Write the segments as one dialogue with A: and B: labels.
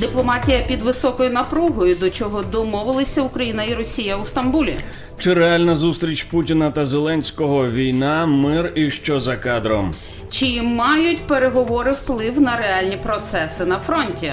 A: Дипломатія під високою напругою, до чого домовилися Україна і Росія у Стамбулі.
B: Чи реальна зустріч Путіна та Зеленського? Війна, мир і що за кадром?
A: Чи мають переговори вплив на реальні процеси на фронті?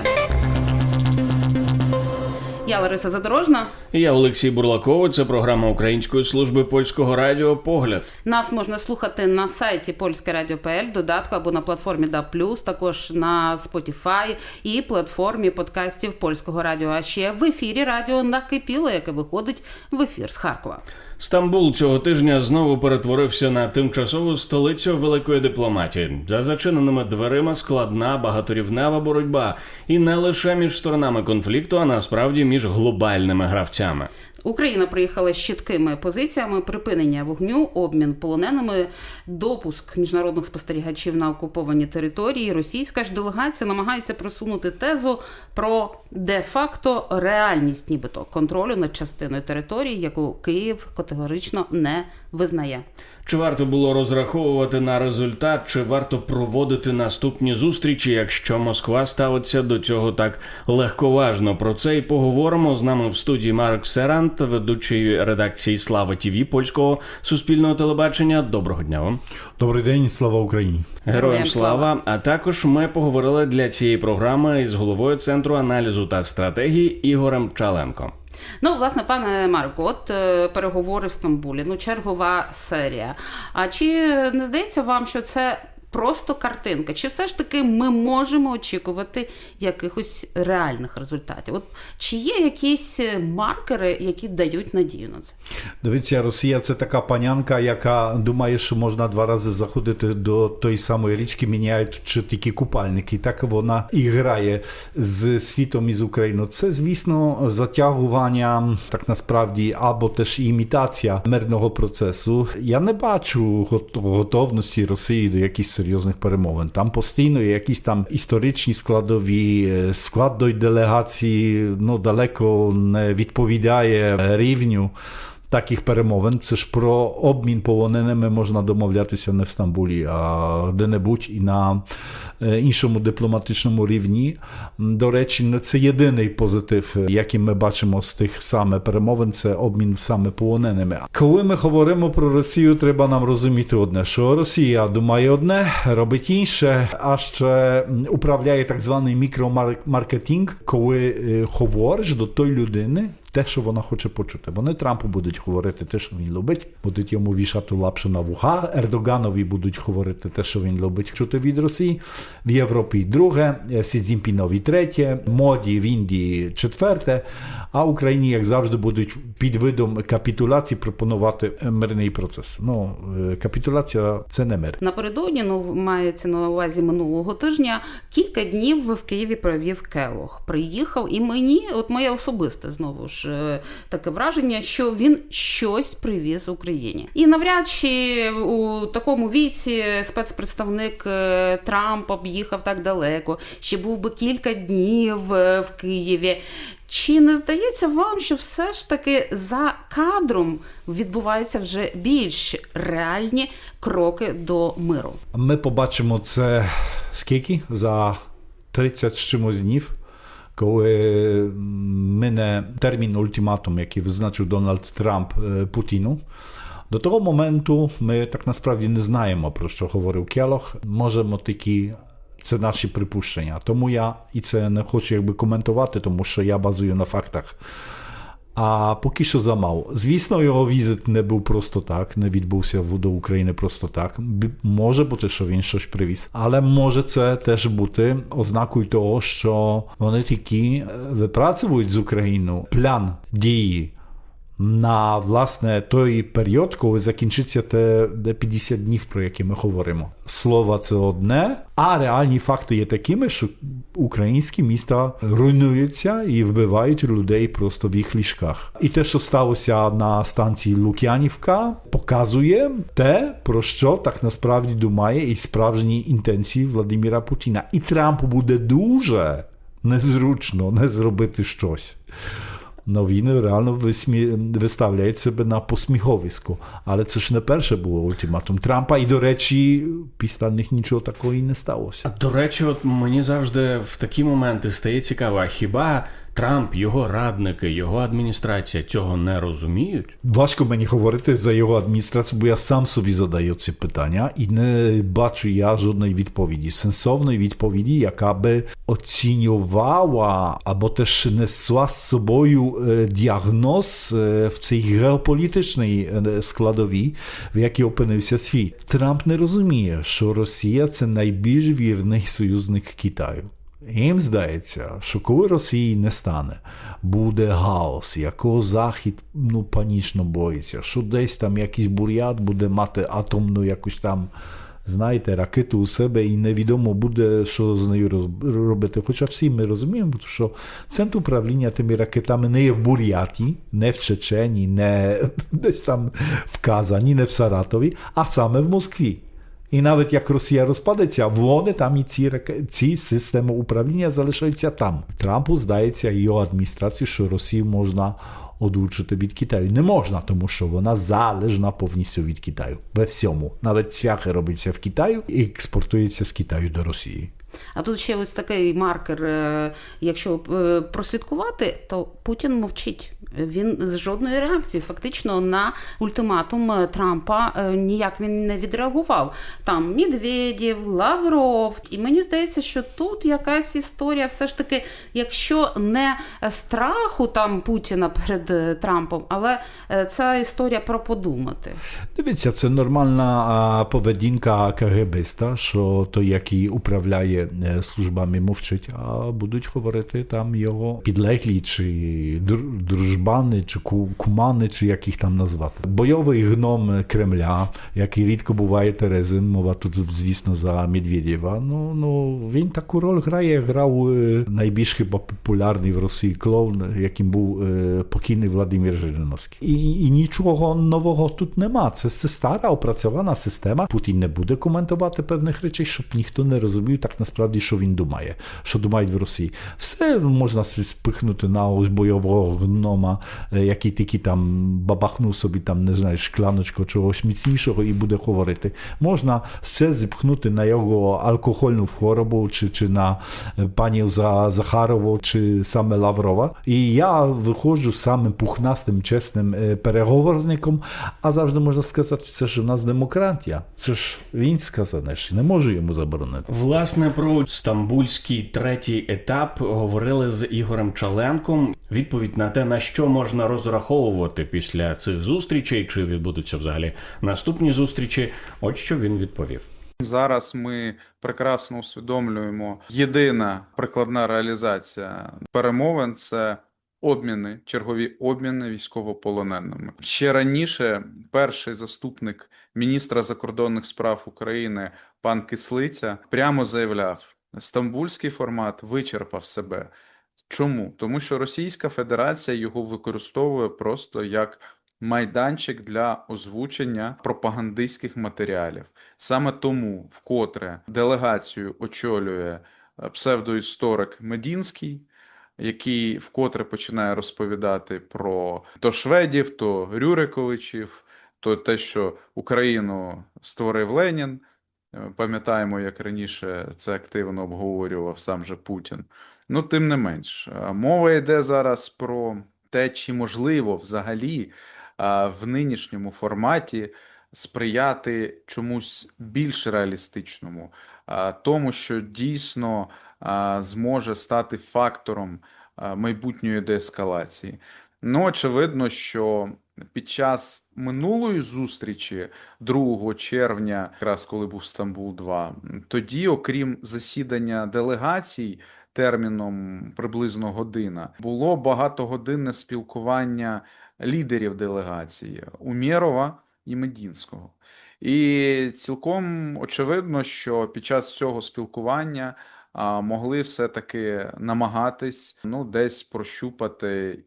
A: Я Лариса Задорожна.
B: Я Олексій Бурлаков. Це програма Української служби польського радіо Погляд.
A: Нас можна слухати на сайті Польське Радіо.пл, додатку або на платформі Да також на Spotify і платформі подкастів польського радіо. А ще в ефірі радіо накипіло, яке виходить в ефір з Харкова.
B: Стамбул цього тижня знову перетворився на тимчасову столицю великої дипломатії. За зачиненими дверима складна багаторівнева боротьба, і не лише між сторонами конфлікту, а насправді між глобальними гравцями.
A: Україна приїхала з чіткими позиціями припинення вогню, обмін полоненими, допуск міжнародних спостерігачів на окуповані території. Російська ж делегація намагається просунути тезу про де-факто реальність, нібито контролю над частиною території, яку Київ категорично не визнає.
B: Чи варто було розраховувати на результат, чи варто проводити наступні зустрічі, якщо Москва ставиться до цього так легковажно? Про це і поговоримо з нами в студії Марк Серант, ведучий редакції Слава Тіві польського суспільного телебачення. Доброго дня вам.
C: Добрий день, слава Україні.
B: Героям слава! А також ми поговорили для цієї програми із головою центру аналізу та стратегії Ігорем Чаленко.
A: Ну, власне, пане Марко, от е, переговори в Стамбулі, ну чергова серія. А чи не здається вам, що це просто картинка? Чи все ж таки ми можемо очікувати якихось реальних результатів? От чи є якісь е, маркери, які дають надію на це?
C: Дивіться, Росія це така панянка, яка думає, що можна два рази заходити до тої самої річки, міняючи тільки купальники. Так вона і грає з світом і з Україною. Це, звісно, затягування, так насправді, або теж імітація мирного процесу. Я не бачу гот- готовності Росії до якихось серйозних перемовин. Там постійно є якісь там історичні складові, е, склад до делегації ну, далеко не відповідає е, рівню. Таких перемовин це ж про обмін полоненими можна домовлятися не в Стамбулі, а де-небудь і на е, іншому дипломатичному рівні. До речі, це єдиний позитив, е, який ми бачимо з тих саме перемовин, це обмін саме полоненими. Коли ми говоримо про Росію, треба нам розуміти одне, що Росія думає одне, робить інше, а ще управляє так званий мікромаркетинг, коли е, говориш до тої людини те, що вона хоче почути. Вони Трампу будуть говорити те, що він любить, будуть йому вішати лапшу на вуха. Ердоганові будуть говорити те, що він любить чути від Росії. В Європі друге, Сі Цзіньпінові третє, моді в Індії четверте. А Україні, як завжди, будуть під видом капітуляції пропонувати мирний процес. Ну, е, капітуляція це не мир.
A: Напередодні, ну мається на увазі минулого тижня, кілька днів в Києві провів Келох. Приїхав, і мені, от моє особисте знову ж е, таке враження, що він щось привіз Україні. І навряд чи у такому віці спецпредставник е, Трамп об'їхав так далеко. Ще був би кілька днів е, в Києві. Чи не здається вам, що все ж таки за кадром відбуваються вже більш реальні кроки до миру?
C: Ми побачимо це скільки? За 30 з чимось днів, коли мине термін ультиматум, який визначив Дональд Трамп е, Путіну. До того моменту ми так насправді не знаємо, про що говорив Келох. Можемо тільки. Це наші припущення. Тому я і це не хочу якби коментувати, тому що я базую на фактах. А поки що замало. Звісно, його візит не був просто так, не відбувся до України просто так. Може бути, що він щось привіз, але може це теж бути ознакою того, що вони тільки випрацюють випрацьовують з Україною план дії на власне той період, коли закінчиться те де 50 днів, про які ми говоримо. Слово це одне, а реальні факти є такими, що українські міста руйнуються і вбивають людей просто в їх ліжках. І те, що сталося на станції Лук'янівка, показує те, про що так насправді думає і справжні інтенції Владимира Путіна. І Трампу буде дуже незручно не зробити щось. No він реально висмі... виставляє себе на посміховисько. Але це ж не перше було ультиматум Трампа, і, до речі, після них нічого такого і не сталося.
B: До речі, от мені завжди в такі моменти стає цікаво, а хіба Трамп, його радники, його адміністрація цього не розуміють?
C: Важко мені говорити за його адміністрацію, бо я сам собі задаю ці питання і не бачу я жодної відповіді, сенсовної відповіді, яка би оцінювала або теж несла з собою е, діагноз е, в цій геополітичній е, складовій, в якій опинився світ. Трамп не розуміє, що Росія це найбільш вірний союзник Китаю. Їм здається, що коли Росії не стане, буде гаос, якого Захід ну, панічно боїться, що десь там якийсь бурят буде мати атомну якусь там, знаєте, ракету у себе і невідомо буде, що з нею робити. Хоча всі ми розуміємо, що центр управління тими ракетами не є в Буряті, не в Чечені, не десь там в Казані, не в Саратові, а саме в Москві. І навіть як Росія розпадеться, вони там і ці, ці системи управління залишаються там. Трампу здається і його адміністрації, що Росію можна одучити від Китаю. Не можна, тому що вона залежна повністю від Китаю. Во всьому. Навіть цвяхи робиться в Китаю і експортується з Китаю до Росії.
A: А тут ще ось такий маркер. е, Якщо е, прослідкувати, то Путін мовчить. Він з жодної реакції, фактично на ультиматум е, Трампа ніяк він не відреагував. Там Медведєв, Лавров, і мені здається, що тут якась історія, все ж таки, якщо не страху там Путіна перед Трампом, але ця історія про подумати.
C: Дивіться, це нормальна поведінка КГБиста, що той, який управляє службами, мовчить, а будуть говорити там його підлеглі, чи дружбани, чи кумани, чи як їх там назвати. Бойовий гном Кремля, який рідко буває Терезин, мова тут, звісно, за Медведєва. Ну, ну він таку роль грає, грав е, найбільш хіба популярний в Росії клоун, яким був е, покійний Владимир Жириновський. І, і нічого нового тут нема. Це, це стара опрацьована система. Путін не буде коментувати певних речей, щоб ніхто не розумів так насправді, що він думає, що думають в Росії. Все можна спихнути на ось бойового гнома, е, який тільки там бабахнув собі там, не знаю, шкляночку чогось міцнішого і буде говорити. Можна все зіпхнути на його алкогольну хворобу, чи, чи на е, пані Захарову, чи саме Лаврова. І я виходжу самим пухнастим, чесним е, переговорником, а завжди можна сказати, це ж у нас демократія. Це ж він сказане, не можу йому заборонити.
B: Власне, про стамбульський третій етап говорили з Ігорем Чаленком. Відповідь на те, на що можна розраховувати після цих зустрічей, чи відбудуться взагалі наступні зустрічі. От що він відповів.
D: Зараз ми прекрасно усвідомлюємо єдина прикладна реалізація перемовин це обміни, чергові обміни військовополоненими. Ще раніше перший заступник міністра закордонних справ України пан Кислиця прямо заявляв: стамбульський формат вичерпав себе. Чому? Тому що Російська Федерація його використовує просто як майданчик для озвучення пропагандистських матеріалів. Саме тому, вкотре делегацію очолює е, псевдоісторик Медінський, який вкотре починає розповідати про то шведів, то Рюриковичів, то те, що Україну створив Ленін. Е, Пам'ятаємо, як раніше це активно обговорював сам же Путін. Ну, тим не менш, е, мова йде зараз про те, чи можливо взагалі в нинішньому форматі сприяти чомусь більш реалістичному, тому, що дійсно зможе стати фактором майбутньої деескалації. Ну, очевидно, що під час минулої зустрічі 2 червня, якраз коли був Стамбул 2, тоді, окрім засідання делегацій терміном приблизно година, було багатогодинне спілкування лідерів делегації Умєрова і Медінського. І цілком очевидно, що під час цього спілкування могли все-таки намагатись ну, десь прощупати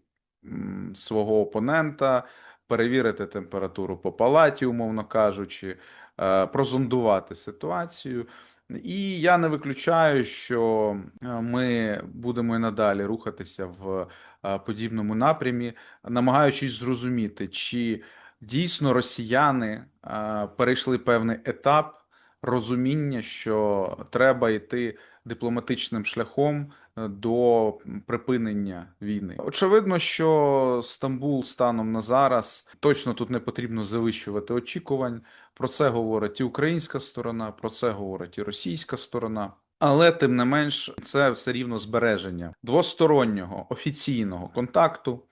D: свого опонента, перевірити температуру по палаті, умовно кажучи, е, прозондувати ситуацію. І я не виключаю, що е, ми будемо і надалі рухатися в е, подібному напрямі, намагаючись зрозуміти, чи дійсно росіяни перейшли певний етап розуміння, що треба йти дипломатичним шляхом е, до припинення війни. Очевидно, що Стамбул станом на зараз точно тут не потрібно завищувати очікувань. Про це говорить і українська сторона, про це говорить і російська сторона. Але тим не менш, це все рівно збереження двостороннього офіційного контакту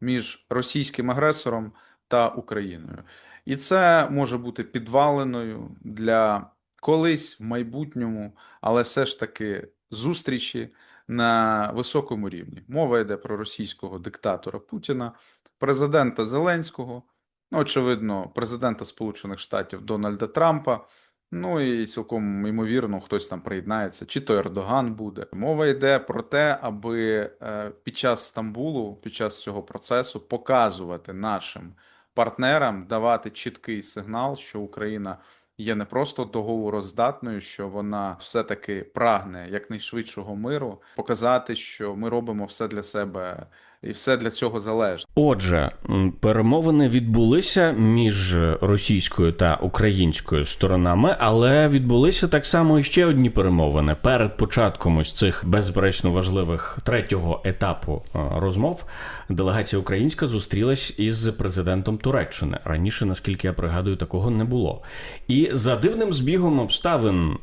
D: між російським агресором та Україною. І це може бути підваленою для колись в майбутньому, але все ж таки зустрічі на високому рівні. Мова йде про російського диктатора Путіна, президента Зеленського, ну, очевидно, президента Сполучених Штатів Дональда Трампа. Ну і цілком ймовірно, хтось там приєднається, чи то Ердоган буде. Мова йде про те, аби е, під час Стамбулу, під час цього процесу, показувати нашим партнерам, давати чіткий сигнал, що Україна є не просто договороздатною, що вона все-таки прагне якнайшвидшого миру, показати, що ми робимо все для себе і все для цього залежно.
B: Отже, перемовини відбулися між російською та українською сторонами, але відбулися так само і ще одні перемовини перед початком ось цих безперечно важливих третього етапу е, розмов. Делегація українська зустрілась із президентом Туреччини. Раніше, наскільки я пригадую, такого не було. І за дивним збігом обставин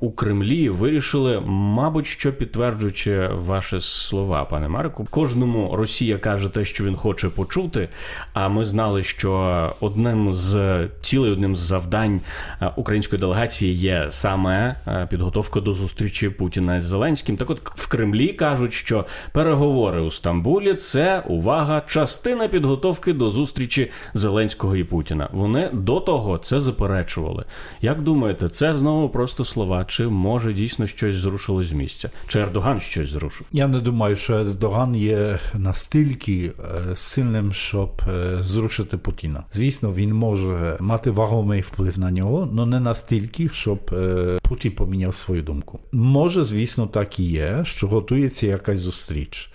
B: у Кремлі вирішили, мабуть, що підтверджуючи ваші слова, пане Марку, кожному Росія каже те, що він хоче почути. А ми знали, що одним з цілей, одним з завдань е, української делегації є саме е, підготовка до зустрічі Путіна з Зеленським. Так, от в Кремлі кажуть, що переговори у Стамбулі це увага, частина підготовки до зустрічі Зеленського і Путіна. Вони до того це заперечували. Як думаєте, це знову просто слова? Чи може дійсно щось зрушило з місця? Чи Ердоган щось зрушив?
C: Я не думаю, що Ердоган є настільки е, сильним, щоб е, зрушити Путіна. Звісно, він може мати вагомий вплив на нього, але не настільки, щоб е, Путін поміняв свою думку. Може, звісно, так і є, що готується якась зустріч.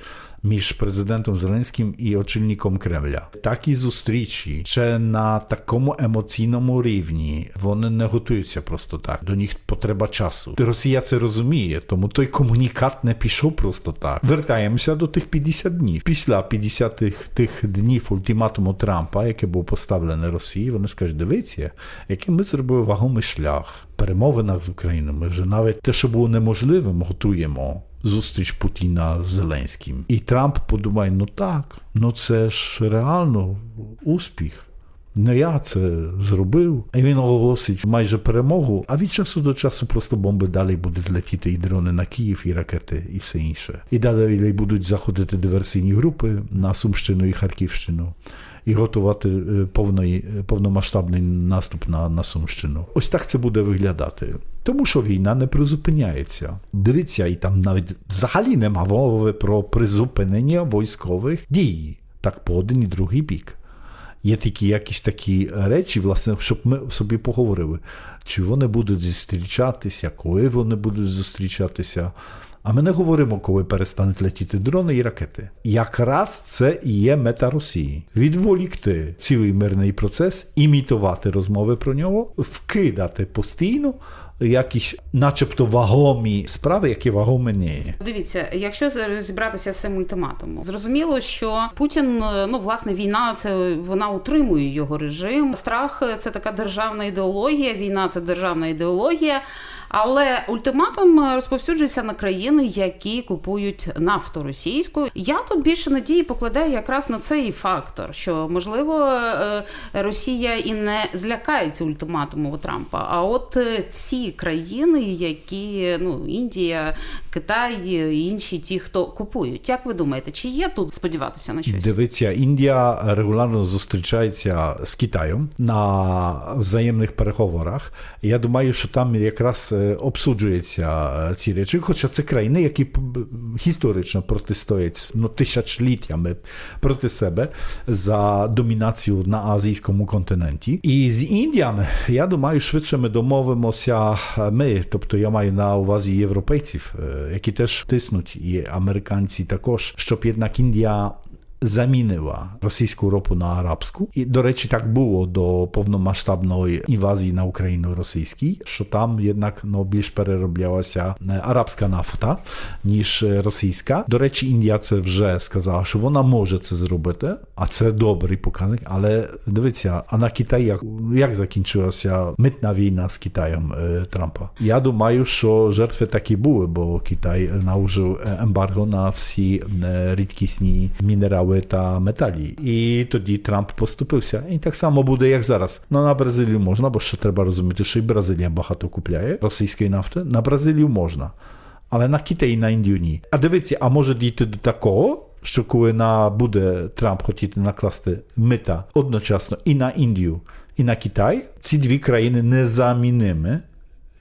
C: Між президентом Зеленським і очільником Кремля такі зустрічі ще на такому емоційному рівні вони не готуються просто так. До них потреба часу. Росія це розуміє, тому той комунікат не пішов просто так. Вертаємося до тих 50 днів. Після 50 тих, днів ультиматуму Трампа, яке було поставлене Росії, вони скажуть: дивіться, який ми зробили вагомий шлях перемовинах з Україною. Ми вже навіть те, що було неможливим, готуємо зустріч Путіна з Зеленським. І Трамп подумає: ну так, ну це ж реально успіх. Не я це зробив. І він оголосить майже перемогу, а від часу до часу просто бомби далі будуть летіти і дрони на Київ, і ракети, і все інше. І далі будуть заходити диверсійні групи на Сумщину і Харківщину. І готувати е, повний, повномасштабний наступ на, на Сумщину. Ось так це буде виглядати. Тому що війна не призупиняється. Дивіться, і там навіть взагалі нема мови про призупинення військових дій. Так по один і другий бік. Є такі якісь такі речі, власне, щоб ми собі поговорили, чи вони будуть зустрічатися, коли вони будуть зустрічатися. А ми не говоримо, коли перестануть летіти дрони і ракети. Якраз це і є мета Росії: відволікти цілий мирний процес, імітувати розмови про нього, вкидати постійно якісь, начебто, вагомі справи, які вагомі не є.
A: Дивіться, якщо розібратися з цим ультиматумом, зрозуміло, що Путін, ну власне, війна це вона утримує його режим. Страх це така державна ідеологія. Війна це державна ідеологія. Але ультиматум розповсюджується на країни, які купують нафту російську. Я тут більше надії покладаю якраз на цей фактор, що можливо е, Росія і не злякається ультиматуму у Трампа. А от е, ці країни, які ну Індія, Китай і інші, ті, хто купують, як ви думаєте, чи є тут сподіватися на щось?
C: Дивіться, Індія регулярно зустрічається з Китаєм на взаємних переговорах. Я думаю, що там якраз обсуджується е, ці речі, хоча це країни, які історично протистоять ну, тисячоліттями проти себе за домінацію на азійському континенті. І з Індіями, я думаю, швидше ми домовимося ми, тобто я маю на увазі європейців, які теж тиснуть, і американці також, щоб jednak Індія замінила російську ропу на арабську. І, до речі, так було до повномасштабної інвазії на Україну російській, що там jednak ну, більш перероблялася е, арабська нафта, ніж е, російська. До речі, Індія це вже сказала, що вона може це зробити, а це добрий показник. Але дивіться, а на Китай як, як закінчилася митна війна з Китаєм е, Трампа? Я думаю, що жертви такі були, бо Китай наложив е, ембарго на всі е, рідкісні мінерали та металі. І тоді Трамп поступився. І так само буде, як зараз. Ну на Бразилію можна, бо ще треба розуміти, що і Бразилія багато купляє російської нафти. На Бразилію можна. Але на Китай на Індію ні. А дивіться, а може дійти до такого, що коли на буде Трамп хотіти накласти мита одночасно і на Індію, і на Китай, ці дві країни незамінними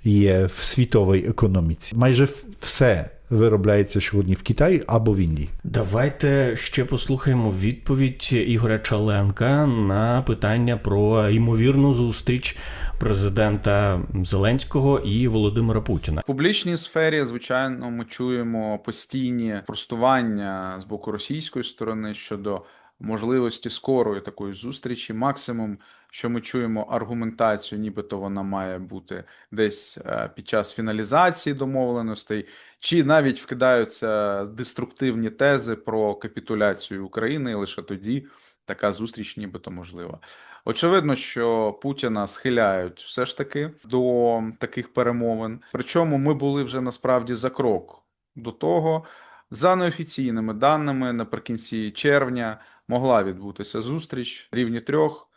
C: є в світовій економіці. Майже все виробляється сьогодні в Китаї або в Індії.
B: Давайте ще послухаємо відповідь Ігоря Чаленка на питання про ймовірну зустріч президента Зеленського і Володимира Путіна.
D: В публічній сфері, звичайно, ми чуємо постійні простування з боку російської сторони щодо можливості скорої такої зустрічі. Максимум, що ми чуємо аргументацію, нібито вона має бути десь е, під час фіналізації домовленостей, чи навіть вкидаються деструктивні тези про капітуляцію України, і лише тоді така зустріч нібито можлива. Очевидно, що Путіна схиляють все ж таки до таких перемовин. Причому ми були вже насправді за крок до того. За неофіційними даними, наприкінці червня могла відбутися зустріч рівні трьох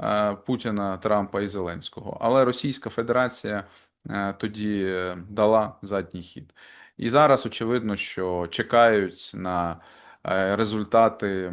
D: е, Путіна, Трампа і Зеленського. Але Російська Федерація е, тоді е, дала задній хід. І зараз очевидно, що чекають на е, результати е,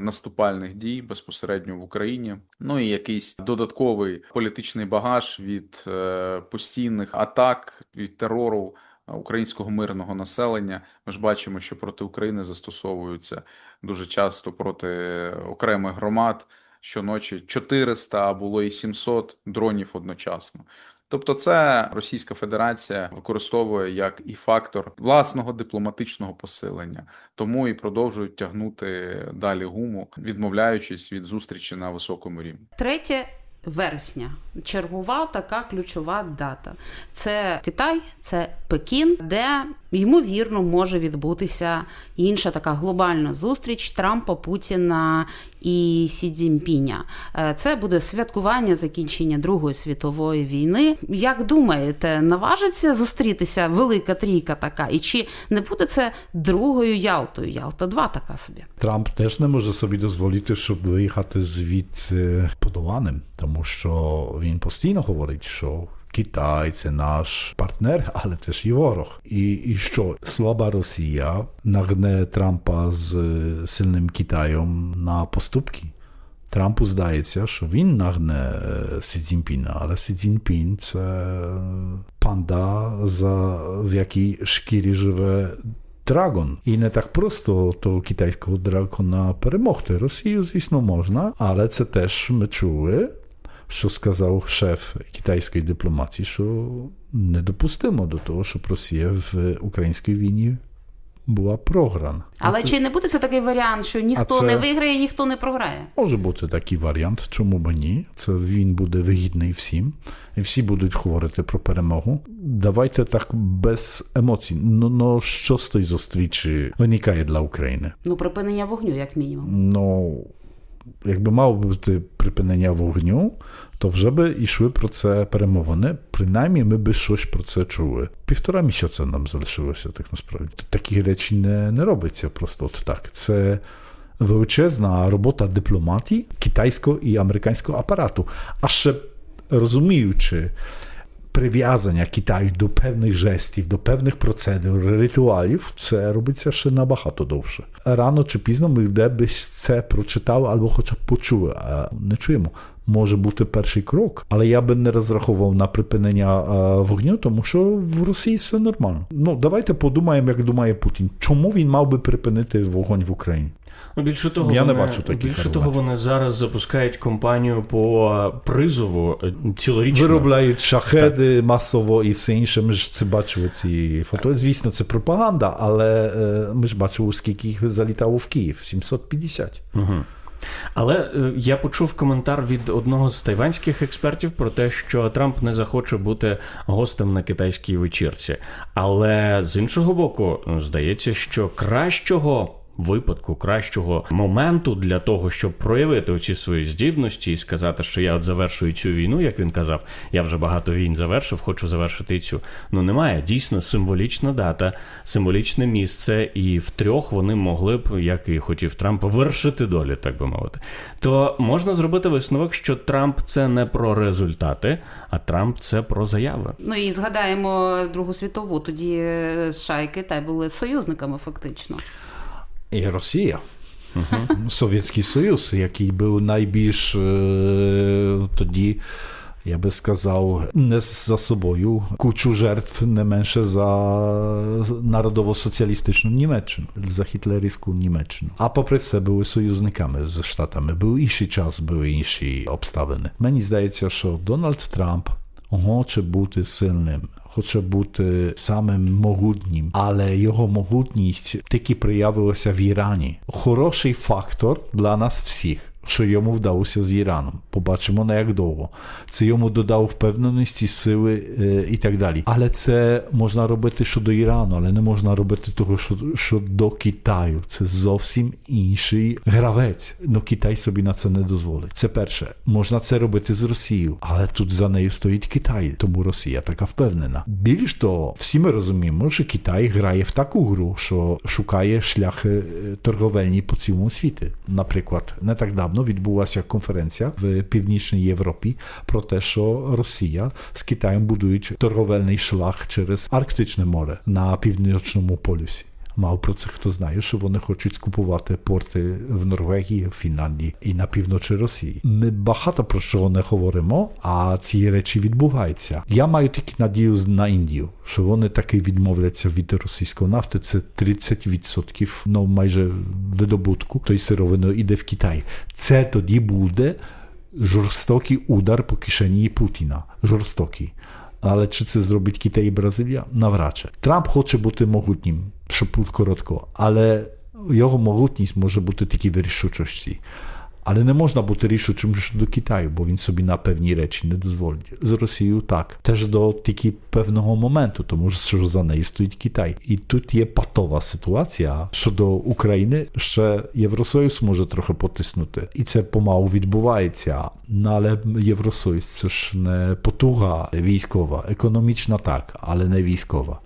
D: наступальних дій безпосередньо в Україні. Ну і якийсь додатковий політичний багаж від е, постійних атак від терору українського мирного населення. Ми ж бачимо, що проти України застосовуються дуже часто проти окремих громад. Щоночі 400, а було і 700 дронів одночасно. Тобто, це Російська Федерація використовує як і фактор власного дипломатичного посилення, тому і продовжують тягнути далі гуму, відмовляючись від зустрічі на високому рівні.
A: 3 вересня. Чергова така ключова дата. Це Китай, це Пекін, де ймовірно може відбутися інша така глобальна зустріч Трампа, Путіна і Сі Цзіньпіня. Е, Це буде святкування закінчення Другої світової війни. Як думаєте, наважиться зустрітися велика трійка така? І чи не буде це другою Ялтою? Ялта 2 така собі.
C: Трамп теж не може собі дозволити, щоб виїхати звідси подоланим, тому що він постійно говорить, що Китай це наш партнер, але теж і ворог. І, і що слаба Росія нагне Трампа з сильним Китаєм на поступки. Трампу здається, що він нагне е, Сі Цзіньпіна, але Сі Цзіньпін – це панда, за, в якій шкірі живе Драгон. І не так просто того китайського дракона перемогти. Росію, звісно, можна, але це теж ми чули, що сказав шеф китайської дипломатії, що не допустимо до того, щоб Росія в українській війні була програна.
A: Але
C: Це-
A: чи не буде це такий варіант, що ніхто
C: це-
A: не виграє, ніхто не програє?
C: Може бути такий варіант, чому б ні? Це він буде вигідний всім, і всі будуть говорити про перемогу. Давайте так без емоцій. Ну, ну що з тої зустрічі виникає для України?
A: Ну, припинення вогню, як мінімум.
C: Ну, якби мало бути припинення вогню, то вже би йшли про це перемовини. Принаймні, ми би щось про це чули. Півтора місяця нам залишилося так насправді. Такі речі не, не робиться просто от так. Це величезна робота дипломатії китайського і американського апарату. А ще розуміючи прив'язання Китаю до певних жестів, до певних процедур, ритуалів, це робиться ще набагато довше. Рано чи пізно ми де би це прочитали або хоча б почули, а не чуємо. Може бути перший крок, але я би не розраховував на припинення е, вогню, тому що в Росії все нормально. Ну давайте подумаємо, як думає Путін. Чому він мав би припинити вогонь в Україні?
B: Ну, більше того,
C: Я не бачу таких
B: більше того, вони зараз запускають кампанію по призову е, цілорічну.
C: Виробляють шахеди масово і все інше. Ми ж це бачили ці фото. Звісно, це пропаганда, але е, ми ж бачили, скільки їх залітало в Київ 750.
B: Угу. Але е, я почув коментар від одного з тайванських експертів про те, що Трамп не захоче бути гостем на китайській вечірці. Але з іншого боку, здається, що кращого. Випадку кращого моменту для того, щоб проявити оці свої здібності і сказати, що я от завершую цю війну, як він казав, я вже багато війн завершив, хочу завершити цю. Ну немає дійсно символічна дата, символічне місце, і втрьох вони могли б, як і хотів Трамп, вершити долі, так би мовити. То можна зробити висновок, що Трамп це не про результати, а Трамп це про заяви.
A: Ну і згадаємо Другу світову. Тоді е, США і Китай були союзниками фактично.
C: І Росія. Совєтський Союз, який був найбільш е, тоді, я би сказав, нес за собою кучу жертв не менше за народово-соціалістичну Німеччину, за гітлерівську Німеччину. А попри це були союзниками з Штатами. Був інший час, були інші обставини. Мені здається, що Дональд Трамп хоче бути сильним, хоче бути самим могутнім, але його могутність тільки проявилася в Ірані. Хороший фактор для нас всіх. Що йому вдалося з Іраном, побачимо на як довго. Це йому додав впевненості, сили е, і так далі. Але це можна робити щодо Ірану, але не можна робити того, що, до Китаю. Це зовсім інший гравець. Ну Китай собі на це не дозволить. Це перше. Можна це робити з Росією, але тут за нею стоїть Китай, тому Росія така впевнена. Більш того, всі ми розуміємо, що Китай грає в таку гру, що шукає шляхи е, торговельні по цілому світі. Наприклад, не так давно відбулася конференція в Північній Європі про те, що Росія з Китаєм buduje торговельний шлях через Арктичне море на північному полюсі. Мав про це хто знає, що вони хочуть скупувати порти в Норвегії, в Фінляндії і на півночі Росії. Ми багато про що не говоримо, а ці речі відбуваються. Я маю тільки надію на Індію, що вони таки відмовляться від російської нафти. Це 30% ну майже видобутку тої сировини іде в Китай. Це тоді буде жорстокий удар по кишені Путіна. Жорстокий. Але чи це зробить Китай і Бразилія? Навряд чи. Трамп хоче бути могутнім, щоб коротко, але його могутність може бути тільки в рішучості. Але не можна бути рішучим щодо Китаю, бо він собі на певні речі не дозволить. З Росією так. Теж до тільки певного моменту, тому що за нею стоїть Китай. І тут є патова ситуація щодо України. Ще Євросоюз може трохи потиснути. І це помалу відбувається. Ну, але Євросоюз це ж не потуга військова, економічна так, але не військова.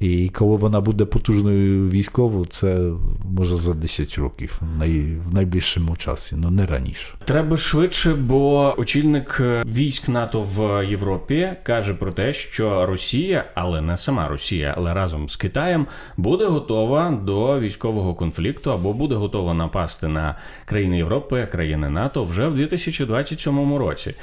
C: І коли вона буде потужною військово, це може за 10 років най- в найближчому часі, ну не раніше.
B: Треба швидше, бо очільник е, військ НАТО в Європі каже про те, що Росія, але не сама Росія, але разом з Китаєм буде готова до військового конфлікту або буде готова напасти на країни Європи, країни НАТО вже в 2027 році.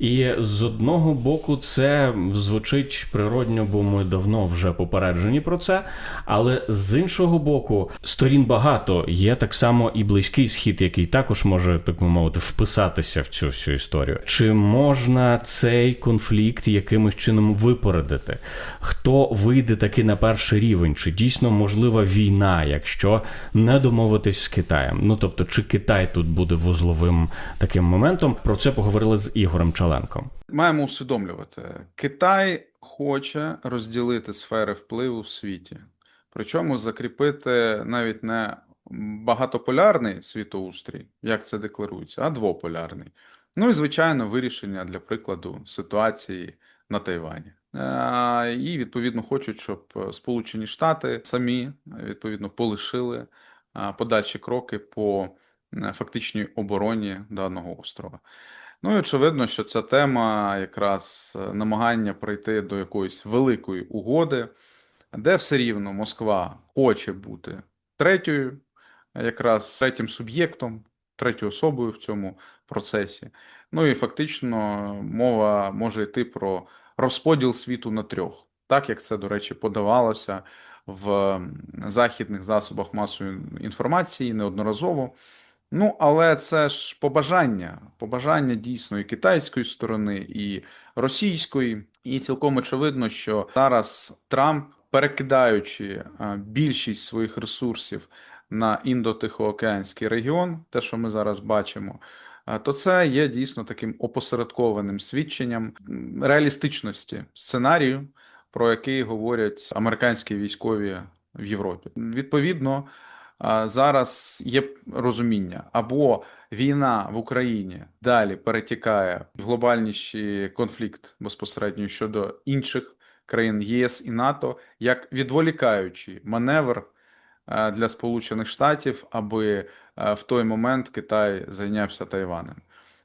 B: І з одного боку, це звучить природньо, бо ми давно вже попереджені про це. Але з іншого боку, сторін багато. Є так само і близький схід, який також може так би мовити вписатися в цю всю історію. Чи можна цей конфлікт якимось чином випередити? Хто вийде таки на перший рівень? Чи дійсно можлива війна, якщо не домовитись з Китаєм? Ну тобто, чи Китай тут буде вузловим таким моментом? Про це поговорили з Ігорем Чаленком.
D: Маємо усвідомлювати, Китай хоче розділити сфери впливу в світі, причому закріпити навіть не багатополярний світоустрій, як це декларується, а двополярний. Ну і звичайно, вирішення для прикладу ситуації на Тайвані. Е, І відповідно хочуть, щоб е, Сполучені Штати самі відповідно полишили е, подальші кроки по фактичній обороні даного острова. Ну і очевидно, що ця тема якраз е, намагання прийти до якоїсь великої угоди, де все рівно Москва хоче бути третьою, якраз третім суб'єктом, третьою особою в цьому процесі. Ну і фактично мова може йти про розподіл світу на трьох, так як це, до речі, подавалося в західних засобах масової інформації неодноразово. Ну, але це ж побажання, побажання дійсно і китайської сторони, і російської. І цілком очевидно, що зараз Трамп, перекидаючи більшість своїх ресурсів на індотихоокеанський регіон, те, що ми зараз бачимо, то це є дійсно таким опосередкованим свідченням реалістичності сценарію, про який говорять американські військові в Європі. Відповідно, зараз є розуміння або війна в Україні далі перетікає в глобальніший конфлікт безпосередньо щодо інших країн ЄС і НАТО як відволікаючий маневр е, для Сполучених Штатів, аби е, в той момент Китай зайнявся Тайванем.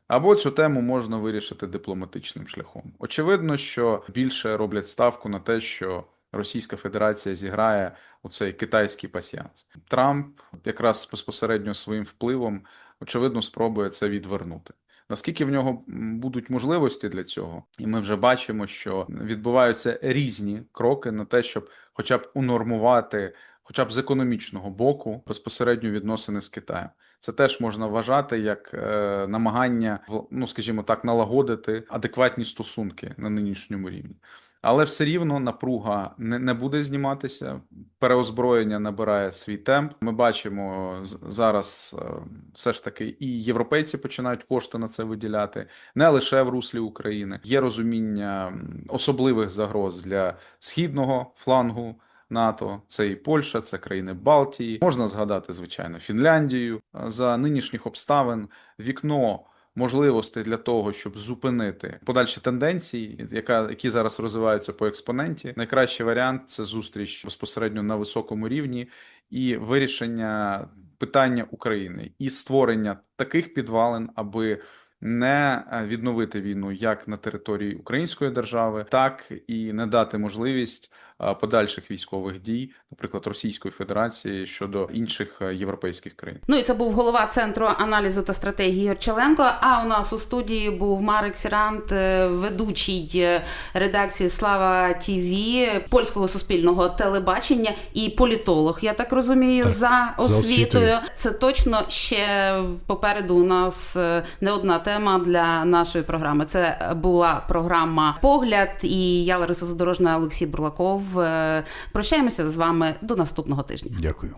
D: Або цю тему можна вирішити дипломатичним шляхом. Очевидно, що більше роблять ставку на те, що Російська Федерація зіграє у цей китайський пасіянс. Трамп якраз безпосередньо своїм впливом, очевидно, спробує це відвернути. Наскільки в нього будуть можливості для цього, і ми вже бачимо, що відбуваються різні кроки на те, щоб хоча б унормувати, хоча б з економічного боку, безпосередньо відносини з Китаєм. Це теж можна вважати як е, намагання, ну скажімо так, налагодити адекватні стосунки на нинішньому рівні. Але все рівно напруга не, не буде зніматися. Переозброєння набирає свій темп. Ми бачимо зараз е, все ж таки і європейці починають кошти на це виділяти, не лише в руслі України. Є розуміння особливих загроз для східного флангу. НАТО, це і Польща, це країни Балтії. Можна згадати, звичайно, Фінляндію. За нинішніх обставин вікно можливостей для того, щоб зупинити подальші тенденції, яка, які зараз розвиваються по експоненті. Найкращий варіант це зустріч безпосередньо на високому рівні і вирішення питання України і створення таких підвалин, аби не е, відновити війну як на території Української держави, так і не дати можливість подальших військових дій, наприклад, Російської Федерації щодо інших е, європейських країн.
A: Ну і це був голова центру аналізу та стратегії Юрчеленко. А у нас у студії був Марик Сірант, е, ведучий е, редакції Слава ТІВІ польського суспільного телебачення і політолог. Я так розумію,
C: Так,
A: за
C: за
A: освітою.
C: освітою.
A: Це точно ще попереду у нас е, не одна тема для нашої програми. Це була програма Погляд і я Лариса Задорожна, Олексій Бурлаков. Е, Прощаємося з вами до наступного тижня.
C: Дякую.